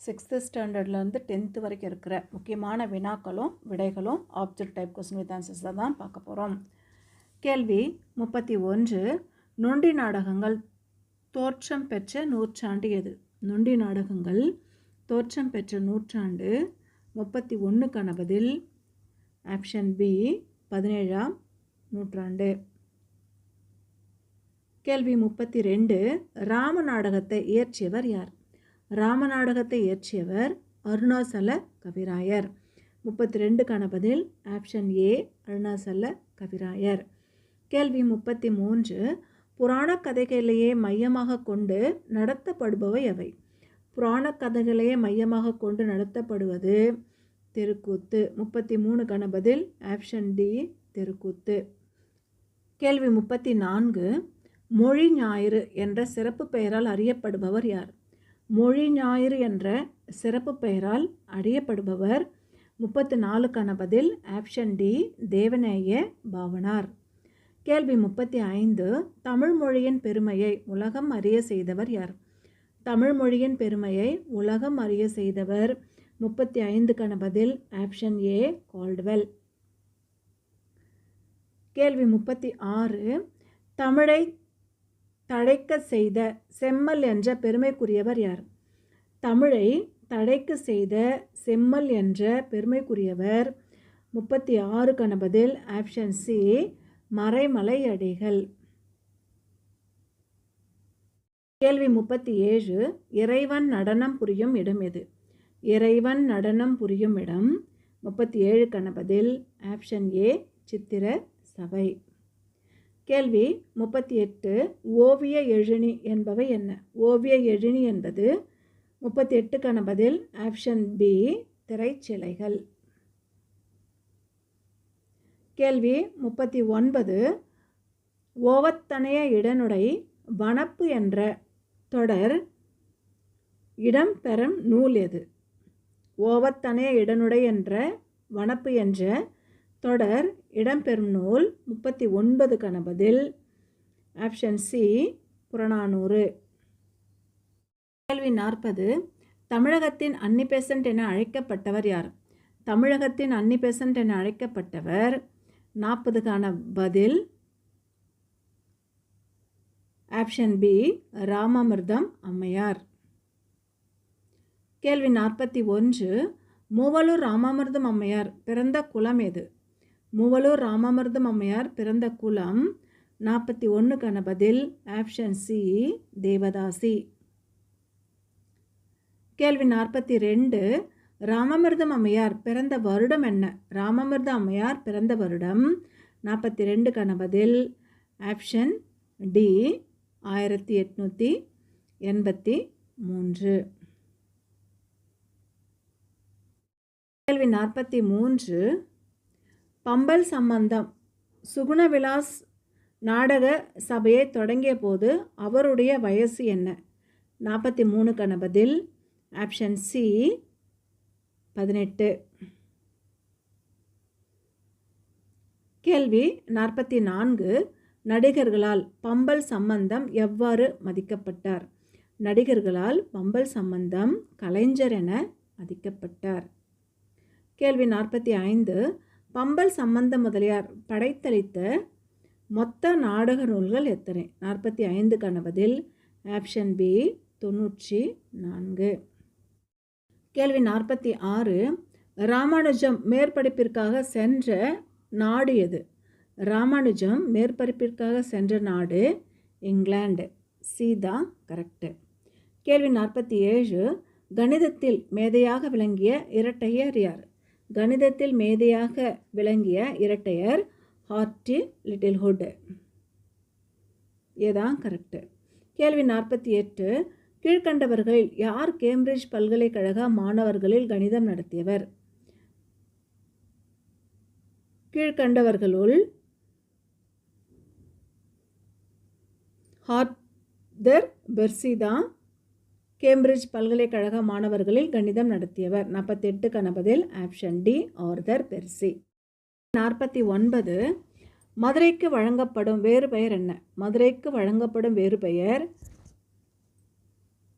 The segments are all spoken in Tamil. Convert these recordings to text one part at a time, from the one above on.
சிக்ஸ்த்து ஸ்டாண்டர்ட்லேருந்து டென்த்து வரைக்கும் இருக்கிற முக்கியமான வினாக்களும் விடைகளும் ஆப்ஜெக்ட் டைப் கொஸ்டின் வித் ஆன்சர்ஸில் தான் பார்க்க போகிறோம் கேள்வி முப்பத்தி ஒன்று நொண்டி நாடகங்கள் தோற்றம் பெற்ற நூற்றாண்டு எது? நொண்டி நாடகங்கள் தோற்றம் பெற்ற நூற்றாண்டு முப்பத்தி ஒன்றுக்கான பதில் ஆப்ஷன் பி பதினேழாம் நூற்றாண்டு. கேள்வி முப்பத்தி ரெண்டு ராம நாடகத்தை இயற்றியவர் யார்? ராம நாடகத்தை இயற்றியவர் அருணாசல கவிராயர். முப்பத்தி ரெண்டுக்கான பதில் ஆப்ஷன் ஏ அருணாசல கவிராயர். கேள்வி முப்பத்தி மூன்று புராண கதைகளையே மையமாக கொண்டு நடத்தப்படுபவை எவை? புராண கதைகளையே மையமாக கொண்டு நடத்தப்படுவது தெருக்கூத்து. முப்பத்தி மூணுக்கான பதில் ஆப்ஷன் டி தெருக்கூத்து. கேள்வி முப்பத்தி நான்கு மொழி ஞாயிறு என்ற சிறப்பு பெயரால் அறியப்படுபவர் யார்? மொழி ஞாயிறு என்ற சிறப்பு பெயரால் அறியப்படுபவர் முப்பத்து நாலுக்கான பதில் ஆப்ஷன் டி தேவநேய பாவனார். கேள்வி முப்பத்தி ஐந்து தமிழ் மொழியின் பெருமையை உலகம் அறிய செய்தவர் யார்? தமிழ் மொழியின் பெருமையை உலகம் அறிய செய்தவர். முப்பத்தி ஐந்துக்கான பதில் ஆப்ஷன் ஏ கால்ட்வெல். கேள்வி முப்பத்தி ஆறு தமிழை தழைக்க செய்த செம்மல் என்ற பெருமைக்குரியவர் யார்? தமிழை தழைக்க செய்த செம்மல் என்ற பெருமைக்குரியவர் முப்பத்தி ஆறுக்கான பதில் ஆப்ஷன் சி மறைமலை அடிகள். கேள்வி முப்பத்தி ஏழு இறைவன் நடனம் புரியும் இடம் எது? இறைவன் நடனம் புரியும் இடம் முப்பத்தி ஏழுக்கான பதில் ஆப்ஷன் ஏ சித்திர சபை. கேள்வி முப்பத்தி எட்டு ஓவிய எழுணி என்பவை என்ன? ஓவிய எழுணி என்பது முப்பத்தி எட்டுக்கான பதில் ஆப்ஷன் பி திரைச்சிலைகள். கேள்வி முப்பத்தி ஒன்பது ஓவத்தனைய இடனுடை வனப்பு என்ற தொடர் இடம்பெறும் நூல் எது? ஓவத்தனைய இடனுடை என்ற வனப்பு என்ற தொடர் இடம்பெறும் நூல் முப்பத்தி ஒன்பதுக்கான பதில். Option C Purananuru. கேள்வி நாற்பது தமிழகத்தின் அன்னி பெசன்ட் என அழைக்கப்பட்டவர் யார்? தமிழகத்தின் அன்னி பெசன்ட் என அழைக்கப்பட்டவர். நாற்பதுக்கான பதில். ஆப்ஷன் பி ராமாமிர்தம் அம்மையார். கேள்வி நாற்பத்தி ஒன்று மூவலூர் ராமாமிர்தம் அம்மையார் பிறந்த குலம் எது? மூவலூர் ராமாமிர்தம் அம்மையார் பிறந்த குலம் நாற்பத்தி ஒன்றுக்கான பதில் ஆப்ஷன் சி தேவதாசி. கேள்வி நாற்பத்தி ரெண்டு ராமமிர்தம் அம்மையார் பிறந்த வருடம் என்ன? ராமமிர்த அம்மையார் பிறந்த வருடம் நாற்பத்தி ரெண்டுக்கான பதில் ஆப்ஷன் டி ஆயிரத்தி எட்நூற்றி எண்பத்தி மூன்று. கேள்வி நாற்பத்தி மூன்று பம்பல் சம்பந்தம். சுகுணவிலாஸ் நாடக சபையை தொடங்கிய போது அவருடைய வயசு என்ன? நாற்பத்தி மூணுக்கான பதில். ஆப்ஷன் சி பதினெட்டு. கேள்வி நாற்பத்தி நான்கு நடிகர்களால் பம்பல் சம்பந்தம் எவ்வாறு மதிக்கப்பட்டார்? நடிகர்களால் பம்பல் சம்பந்தம் கலைஞர் என மதிக்கப்பட்டார். கேள்வி நாற்பத்தி ஐந்து. பம்பல் சம்பந்த முதலியார் படைத்தளித்த மொத்த நாடக நூல்கள் எத்தனை? நாற்பத்தி ஐந்துக்கான பதில் ஆப்ஷன் பி தொண்ணூற்றி நான்கு. கேள்வி நாற்பத்தி ஆறு. ராமானுஜம் மேற்படிப்பிற்காக சென்ற நாடு எது? ராமானுஜம் மேற்படிப்பிற்காக சென்ற நாடு இங்கிலாந்து. சீதா கரெக்டு கேள்வி நாற்பத்தி ஏழு. கணிதத்தில் மேதையாக விளங்கிய இரட்டையர் யார்? கணிதத்தில் மேதையாக விளங்கிய இரட்டையர் ஹார்டி லிட்டில்ஹுட். ஏதான் கரெக்டு கேள்வி நாற்பத்தி எட்டு. கீழ்கண்டவர்களில் யார் கேம்பிரிட்ஜ் பல்கலைக்கழக மாணவர்களில் கணிதம் நடத்தியவர்? கீழ்கண்டவர்களுள் ஹார்தர் பெர்சிதா கேம்பிரிட்ஜ் பல்கலைக்கழக மாணவர்களில் கணிதம் நடத்தியவர். நாற்பத்தெட்டு கணபதில் ஆப்ஷன் டி ஆர்தர் பெர்சி. நாற்பத்தி ஒன்பது மதுரைக்கு வழங்கப்படும் வேறு பெயர் என்ன? மதுரைக்கு வழங்கப்படும் வேறு பெயர்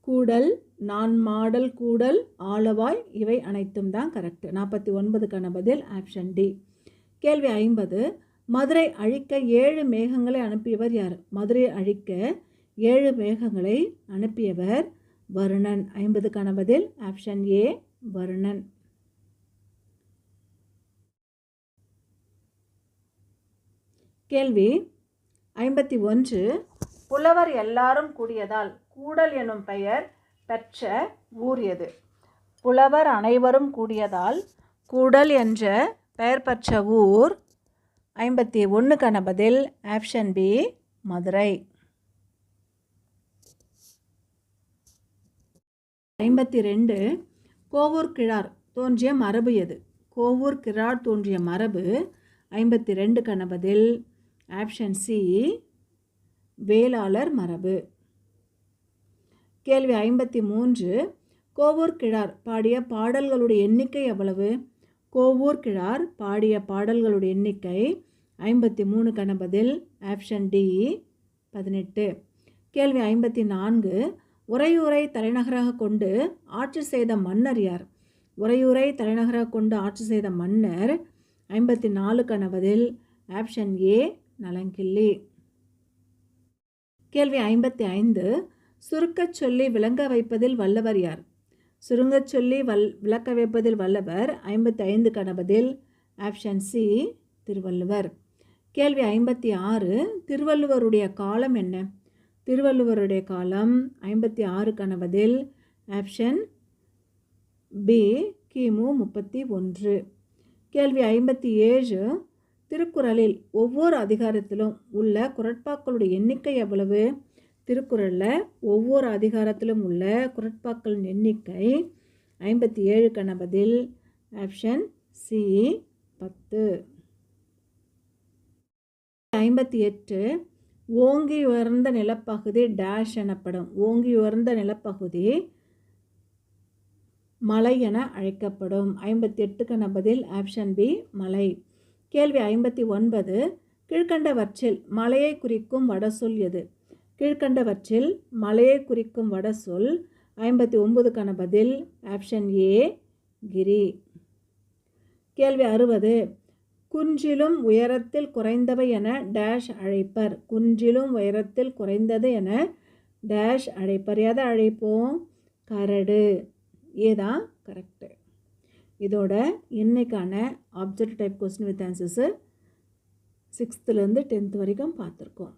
கூடல் நான் மாடல் கூடல் ஆளவாய் இவை அனைத்தும் தான் கரெக்ட் நாற்பத்தி ஒன்பதுக்கான பதில் ஆப்ஷன் டி. கேள்வி ஐம்பது மதுரை அழிக்க ஏழு மேகங்களை அனுப்பியவர் யார்? மதுரை அழிக்க ஏழு மேகங்களை அனுப்பியவர் வருணன். ஐம்பதுக்கான பதில் ஆப்ஷன் ஏ வருணன். கேள்வி ஐம்பத்தி ஒன்று புலவர் எல்லாரும் கூடியதால் கூடல் எனும் பெயர் பெற்ற ஊர் எது? புலவர் அனைவரும் கூடியதால் கூடல் என்ற பெயர் பெற்ற ஊர். ஐம்பத்தி ஒன்றுக்கான பதில் ஆப்ஷன் பி மதுரை. ஐம்பத்தி ரெண்டு கோவூர் கிழார் தோன்றிய மரபு எது? கோவூர் கிழார் தோன்றிய மரபு ஐம்பத்தி ரெண்டு கணபதில். ஆப்ஷன் சி வேளாளர் மரபு. கேள்வி ஐம்பத்தி மூன்று கோவூர் கிழார் பாடிய பாடல்களுடைய எண்ணிக்கை எவ்வளவு? கோவூர் கிழார் பாடிய பாடல்களுடைய எண்ணிக்கை ஐம்பத்தி மூணு கணபதில். ஆப்ஷன் டி பதினெட்டு. கேள்வி ஐம்பத்தி நான்கு உறையூரை தலைநகராக கொண்டு ஆட்சி செய்த மன்னர் யார்? உறையூரை தலைநகராக கொண்டு ஆட்சி செய்த மன்னர் ஐம்பத்தி நாலு கணவதில் ஆப்ஷன் ஏ நலங்கிள்ளி. கேள்வி ஐம்பத்தி ஐந்து சுருக்கச் சொல்லி விளங்க வைப்பதில் வல்லவர் யார்? சுருங்கச் சொல்லி வல் விளக்க வைப்பதில் வல்லவர் ஐம்பத்தி ஐந்து கணபதில் ஆப்ஷன் சி திருவள்ளுவர். கேள்வி ஐம்பத்தி ஆறு திருவள்ளுவருடைய காலம் என்ன? திருவள்ளுவருடைய காலம் ஐம்பத்தி ஆறு கணபதில் ஆப்ஷன் பி கிமு முப்பத்தி ஒன்று. கேள்வி ஐம்பத்தி ஏழு திருக்குறளில் ஒவ்வொரு அதிகாரத்திலும் உள்ள குரட்பாக்களுடைய எண்ணிக்கை எவ்வளவு? திருக்குறளில் ஒவ்வொரு அதிகாரத்திலும் உள்ள குரட்பாக்களின் எண்ணிக்கை ஐம்பத்தி ஏழு கணபதில் ஆப்ஷன் சி பத்து. ஐம்பத்தி எட்டு ஓங்கி உயர்ந்த நிலப்பகுதி டேஷ் எனப்படும். ஓங்கி உயர்ந்த நிலப்பகுதி மலை என அழைக்கப்படும். ஐம்பத்தி எட்டுக்கான பதில் ஆப்ஷன் பி மலை. கேள்வி ஐம்பத்தி ஒன்பது கீழ்கண்டவற்றில் மலையை குறிக்கும் வடசொல் எது? கீழ்கண்டவற்றில் மலையை குறிக்கும் வடசொல் ஐம்பத்தி ஒன்பதுக்கான பதில் ஆப்ஷன் ஏ கிரி. கேள்வி அறுபது குன்றிலும் உயரத்தில் குறைந்தவை என டேஷ் அழைப்பர். குன்றிலும் உயரத்தில் குறைந்தது என டேஷ் அழைப்பர். எதை அழைப்போம்? கரடு. ஏதான் கரெக்டு இதோட இன்றைக்கான object type question with answers சிக்ஸ்த்துலேருந்து டென்த் வரைக்கும் பார்த்துருக்கோம்.